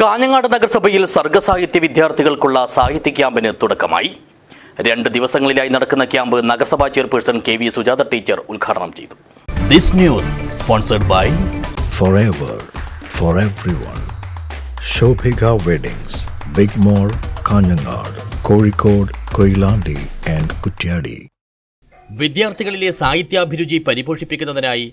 കാഞ്ഞങ്ങാട് നഗരസഭയിൽ സർഗസാഹിത്യ വിദ്യാർത്ഥികൾക്കുള്ള സാഹിത്യ ക്യാമ്പിന് തുടക്കമായി രണ്ട് ദിവസങ്ങളിലായി നടക്കുന്ന ക്യാമ്പ് നഗരസഭാ chairperson K V Sujatha teacher ഉദ്ഘാടനം ചെയ്തു this news sponsored by forever for everyone. Shobhika Weddings, Big Mall, Kanyanad, Kozhikode, Koilandi and Kutyadi. വിദ്യാർത്ഥികളിലെ സാഹിത്യാഭിരുചി പരിപോഷിപ്പിക്കുന്നതിനായി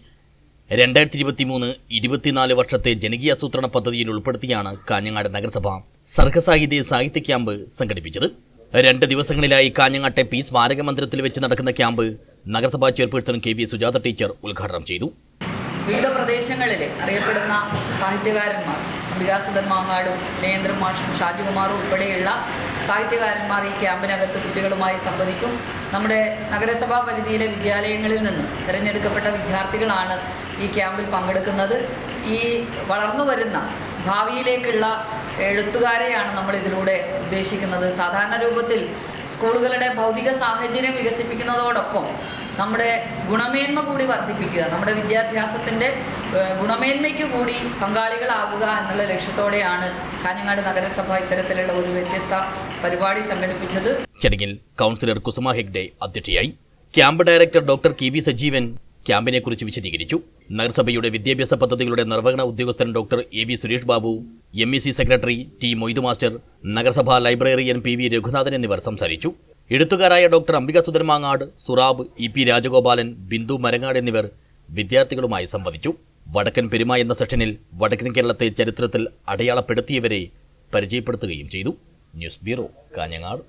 രണ്ടായിരത്തി ഇരുപത്തി മൂന്ന് ഇരുപത്തിനാല് വർഷത്തെ ജനകീയാസൂത്രണ പദ്ധതിയിൽ ഉൾപ്പെടുത്തിയാണ് കാഞ്ഞങ്ങാട് നഗരസഭ സർഗസാഹിത്യ സാഹിത്യ ക്യാമ്പ് സംഘടിപ്പിച്ചത്. രണ്ട് ദിവസങ്ങളിലായി കാഞ്ഞങ്ങാട്ടെ പി സ്മാരക മന്ദിരത്തിൽ വെച്ച് നടക്കുന്ന ക്യാമ്പ് നഗരസഭാ chairperson K V Sujatha teacher ഉദ്ഘാടനം ചെയ്തു. വിവിധ പ്രദേശങ്ങളിൽ അറിയപ്പെടുന്ന സാഹിത്യകാരന്മാർ വികാസുധൻ മാങ്ങാടും നേന്ദ്രൻ മാഷും ഷാജികുമാറും ഉൾപ്പെടെയുള്ള സാഹിത്യകാരന്മാർ ഈ ക്യാമ്പിനകത്ത് കുട്ടികളുമായി സംവദിക്കും. നമ്മുടെ നഗരസഭാ പരിധിയിലെ വിദ്യാലയങ്ങളിൽ നിന്ന് തിരഞ്ഞെടുക്കപ്പെട്ട വിദ്യാർത്ഥികളാണ് ഈ ക്യാമ്പിൽ പങ്കെടുക്കുന്നത്. ഈ വളർന്നു വരുന്ന ഭാവിയിലേക്കുള്ള എഴുത്തുകാരെയാണ് നമ്മൾ ഇതിലൂടെ ഉദ്ദേശിക്കുന്നത്. സാധാരണ രൂപത്തിൽ സ്കൂളുകളുടെ ഭൗതിക സാഹചര്യം വികസിപ്പിക്കുന്നതോടൊപ്പം നമ്മുടെ ഗുണമേന്മ കൂടി വർദ്ധിപ്പിക്കുക നമ്മുടെ വിദ്യാഭ്യാസത്തിന്റെ ഗുണമേന്മയ്ക്ക് കൂടി പങ്കാളികളാകുക എന്നുള്ള ലക്ഷ്യത്തോടെയാണ് കാഞ്ഞങ്ങാട് നഗരസഭ ഇത്തരത്തിലുള്ള ഒരു വ്യത്യസ്ത പരിപാടി സംഘടിപ്പിച്ചത്. ചടങ്ങിൽ കൗൺസിലർ കുസുമ ഹെഗ്ഡെ അധ്യക്ഷയായി. Camp director doctor K V Sajeevan ക്യാമ്പിനെക്കുറിച്ച് വിശദീകരിച്ചു. നഗരസഭയുടെ വിദ്യാഭ്യാസ പദ്ധതികളുടെ നിർവഹണ ഉദ്യോഗസ്ഥൻ doctor A V Suresh Babu M E C secretary T Moidu master നഗരസഭാ ലൈബ്രറിയൻ പി വി രഘുനാഥൻ എന്നിവർ സംസാരിച്ചു. എഴുത്തുകാരായ doctor Ambika സുധർമാങ്ങാട് Surab E P Rajagopalan Bindu Marangad എന്നിവർ വിദ്യാർത്ഥികളുമായി സംവദിച്ചു. വടക്കൻ പെരുമ എന്ന സെഷനിൽ വടക്കൻ കേരളത്തെ ചരിത്രത്തിൽ അടയാളപ്പെടുത്തിയവരെ പരിചയപ്പെടുത്തുകയും ചെയ്തു. News bureau Kanhangad.